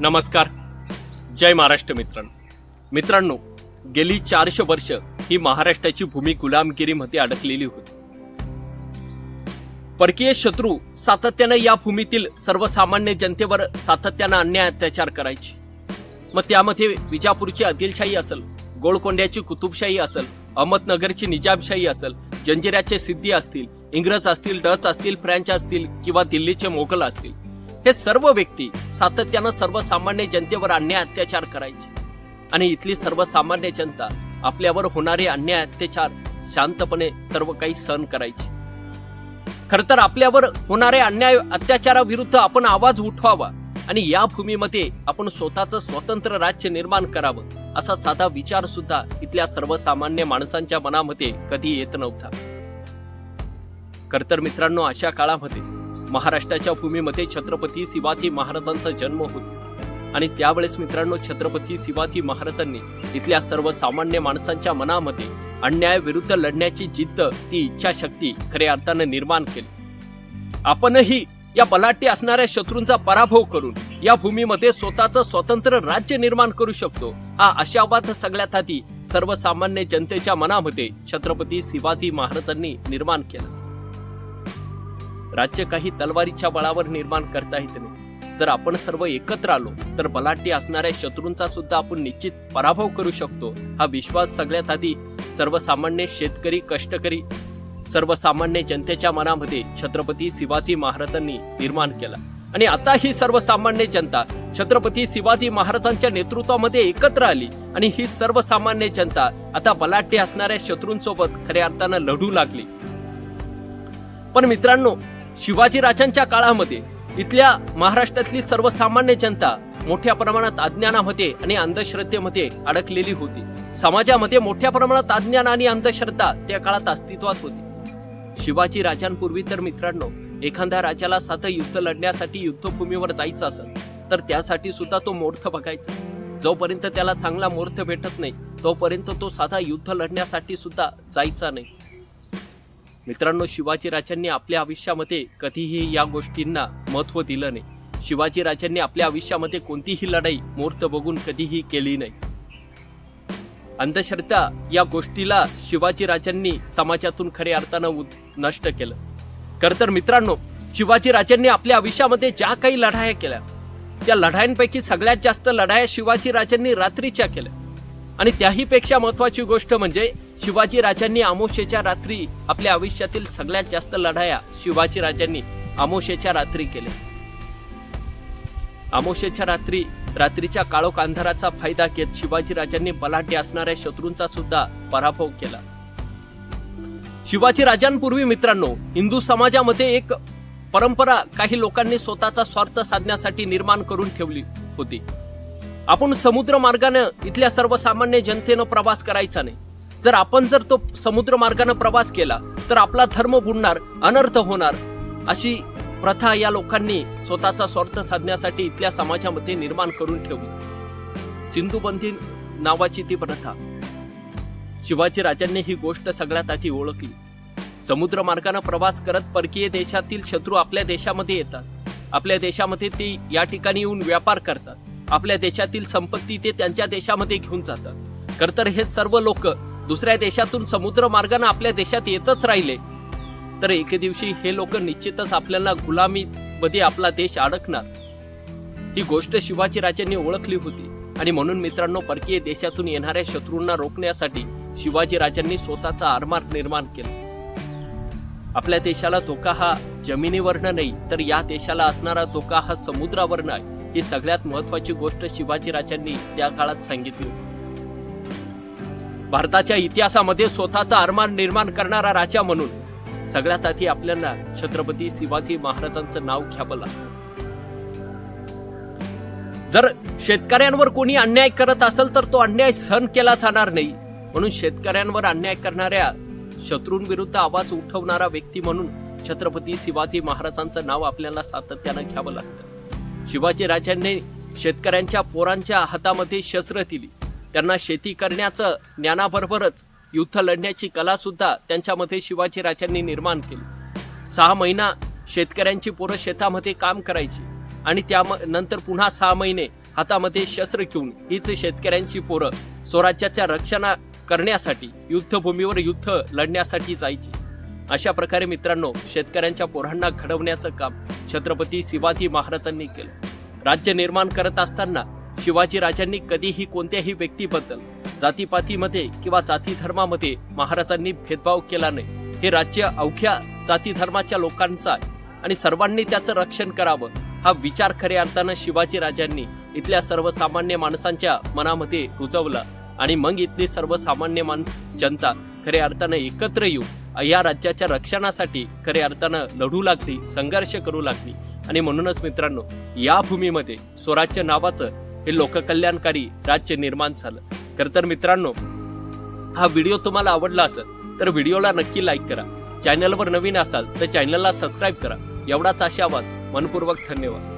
नमस्कार. जय महाराष्ट्र मित्रांनो. मित्रांनो गेली चारशे वर्ष ही महाराष्ट्राची भूमी गुलामगिरीमध्ये अडकलेली होती. परकीय शत्रू सातत्यानं या भूमीतील सर्वसामान्य जनतेवर सातत्यानं अन्याय अत्याचार करायचे. मग त्यामध्ये विजापूरची आदिलशाही असेल गोळकोंड्याची कुतुबशाही असेल अहमदनगरची निजामशाही असेल जंजिऱ्याचे सिद्धी असतील इंग्रज असतील डच असतील फ्रेंच असतील किंवा दिल्लीचे मोगल असतील हे सर्व व्यक्ती सातत्यानं सर्वसामान्य जनतेवर अन्याय अत्याचार करायचे. आणि इथली सर्वसामान्य जनता आपल्यावर होणारे अन्याय अत्याचार शांतपणे सर्व काही सहन करायची. खर तर आपल्यावर होणारे अन्याय अत्याचाराविरुद्ध आपण आवाज उठवावा आणि या भूमीमध्ये आपण स्वतःचं स्वतंत्र राज्य निर्माण करावं असा साधा विचार सुद्धा इथल्या सर्वसामान्य माणसांच्या मनामध्ये कधी येत नव्हता. खर तर मित्रांनो अशा काळामध्ये महाराष्ट्राच्या भूमीमध्ये छत्रपती शिवाजी महाराजांचा जन्म होतो. आणि त्यावेळेस मित्रांनो छत्रपती शिवाजी महाराजांनी इथल्या सर्वसामान्य माणसांच्या मनामध्ये अन्यायाविरुद्ध लढण्याची जिद्द ती इच्छाशक्ती खऱ्या अर्थाने निर्माण केली. आपणही या बलाटी असणाऱ्या शत्रूंचा पराभव करून या भूमीमध्ये स्वतःचं स्वतंत्र राज्य निर्माण करू शकतो हा आशावाद सगळ्यात आधी सर्वसामान्य जनतेच्या मनामध्ये छत्रपती शिवाजी महाराजांनी निर्माण केला. राज्य काही तलवारीच्या बळावर निर्माण करता येत नाही जर आपण सर्व एकत्र आलो तर बलाढ्य असणाऱ्या शत्रूंचा सुद्धा आपण निश्चित पराभव करू शकतो. हा विश्वास सगळ्यात आधी सर्वसामान्य शेतकरी कष्टकरी सर्वसामान्य जनतेच्या मनामध्ये छत्रपती शिवाजी महाराजांनी निर्माण केला. आणि आता ही सर्वसामान्य जनता छत्रपती शिवाजी महाराजांच्या नेतृत्वामध्ये एकत्र आली. आणि ही सर्वसामान्य जनता आता बलाढ्य असणाऱ्या शत्रूंसोबत खऱ्या अर्थानं लढू लागली. पण मित्रांनो शिवाजी राजांच्या काळामध्ये इथल्या महाराष्ट्रातली सर्वसामान्य जनता मोठ्या प्रमाणात अज्ञानामध्ये आणि अंधश्रद्धेमध्ये अडकलेली होती. समाजामध्ये मोठ्या प्रमाणात अज्ञान आणि अंधश्रद्धा त्या काळात अस्तित्वात होती. शिवाजी राजांपूर्वी तर मित्रांनो एखाद्या राजाला साधं युद्ध लढण्यासाठी युद्धभूमीवर जायचं असेल तर त्यासाठी सुद्धा तो मोर्थ बघायचा. जोपर्यंत त्याला चांगला मोर्थ भेटत नाही तोपर्यंत तो साधा युद्ध लढण्यासाठी सुद्धा जायचा नाही. मित्रांनो शिवाजी राजांनी आपल्या आयुष्यामध्ये कधीही या गोष्टींना महत्त्व दिलं नाही. शिवाजी राजांनी आपल्या आयुष्यामध्ये कोणतीही लढाई मुहूर्त बघून कधीही केली नाही. अंधश्रद्धा या गोष्टीला शिवाजी राजांनी समाजातून खऱ्या अर्थानं उद- नष्ट केलं. खर तर मित्रांनो शिवाजी राजांनी आपल्या आयुष्यामध्ये ज्या काही लढाया केल्या त्या लढायांपैकी सगळ्यात जास्त लढाया शिवाजी राजांनी रात्रीच्या केल्या. आणि त्याही पेक्षा महत्वाची गोष्ट म्हणजे शिवाजी राजांनी आमोशेच्या रात्री आपल्या आयुष्यातील सगळ्यात जास्त लढाया शिवाजी राजांनी आमोशेच्या रात्री केल्या. आमोशेच्या रात्री रात्रीच्या काळोख अंधाराचा फायदा घेत शिवाजी राजांनी बलाढ्य असणाऱ्या शत्रूंचा सुद्धा पराभव केला. शिवाजी राजांपूर्वी मित्रांनो हिंदू समाजामध्ये एक परंपरा काही लोकांनी स्वतःचा स्वार्थ साधण्यासाठी निर्माण करून ठेवली होती. आपण समुद्र मार्गानं इथल्या सर्वसामान्य जनतेनं प्रवास करायचा नाही. जर आपण जर तो समुद्र मार्गाने प्रवास केला तर आपला धर्म बुडणार अनर्थ होणार. अशी प्रथा या लोकांनी स्वतःचा स्वार्थ साधण्यासाठी इथल्या समाजामध्ये निर्माण करून ठेवली. सिंधुबंधी नावाची ती प्रथा. शिवाजी राजांनी ही गोष्ट सगळ्यात आधी ओळखली. समुद्र मार्गाने प्रवास करत परकीय देशातील शत्रू आपल्या देशामध्ये येतात. आपल्या देशामध्ये ते या ठिकाणी येऊन व्यापार करतात. आपल्या देशातील संपत्ती ते त्यांच्या देशामध्ये घेऊन जातात. खर तर हे सर्व लोक दुसऱ्या देशातून समुद्र मार्गाने आपल्या देशात येतच राहिले. तर एके दिवशी हे लोक निश्चितच आपल्याला गुलामीमध्ये आपला देश अडकणार. ही गोष्ट शिवाजी राजांनी ओळखली होती आणि म्हणून मित्रांनो परकीय देशातून येणाऱ्या शत्रूंना रोखण्यासाठी शिवाजी राजांनी स्वतःचा आरमार निर्माण केला. आपल्या देशाला धोका हा जमिनीवरनं नाही तर या देशाला असणारा धोका हा समुद्रावरनं आहे. ही सगळ्यात महत्वाची गोष्ट शिवाजी राजांनी त्या काळात सांगितली होती. भारताच्या इतिहासामध्ये स्वतःचा आरमार निर्माण करणारा राजा म्हणून सगळ्यात आधी आपल्याला छत्रपती शिवाजी महाराजांचं नाव घ्यावं लागतं. जर शेतकऱ्यांवर कोणी अन्याय करत असेल तर तो अन्याय सहन केला जाणार नाही. म्हणून शेतकऱ्यांवर अन्याय करणाऱ्या शत्रूंविरुद्ध आवाज उठवणारा व्यक्ती म्हणून छत्रपती शिवाजी महाराजांचं नाव आपल्याला सातत्यानं घ्यावं लागतं. शिवाजी राजांनी शेतकऱ्यांच्या पोरांच्या हातामध्ये शस्त्र दिली. त्यांना शेती करण्याचं ज्ञानाबरोबरच युद्ध लढण्याची कलासुद्धा त्यांच्यामध्ये शिवाजी राजांनी निर्माण केली. सहा महिना शेतकऱ्यांची पोरं शेतामध्ये काम करायची आणि त्या नंतर पुन्हा सहा महिने हातामध्ये शस्त्र घेऊन हीच शेतकऱ्यांची पोरं स्वराज्याच्या रक्षणा करण्यासाठी युद्धभूमीवर युद्ध लढण्यासाठी जायची. अशा प्रकारे मित्रांनो शेतकऱ्यांच्या पोरांना घडवण्याचं काम छत्रपती शिवाजी महाराजांनी केलं. राज्य निर्माण करत असताना शिवाजी राजांनी कधीही कोणत्याही व्यक्तीबद्दल जातीपातीमध्ये किंवा जाती धर्मामध्ये महाराजांनी भेदभाव केला नाही. हे राज्य अवघ्या जाती धर्माच्या लोकांचं आहे आणि सर्वांनी त्याचं रक्षण करावं हा विचार खऱ्या अर्थानं शिवाजी राजांनी इथल्या सर्वसामान्य माणसांच्या मनामध्ये रुजवला आणि मग इथली सर्वसामान्य माणस जनता खऱ्या अर्थानं एकत्र येऊन या राज्याच्या रक्षणासाठी खऱ्या अर्थानं लढू लागली संघर्ष करू लागली. आणि म्हणूनच मित्रांनो या भूमीमध्ये स्वराज्य नावाचं हे लोककल्याणकारी राज्य निर्माण झालं. खरं तर मित्रांनो हा व्हिडिओ तुम्हाला आवडला असेल तर व्हिडिओला नक्की लाईक करा. चॅनलवर नवीन असाल तर चॅनलला सबस्क्राईब करा. एवढाच आशावाद मनपूर्वक धन्यवाद.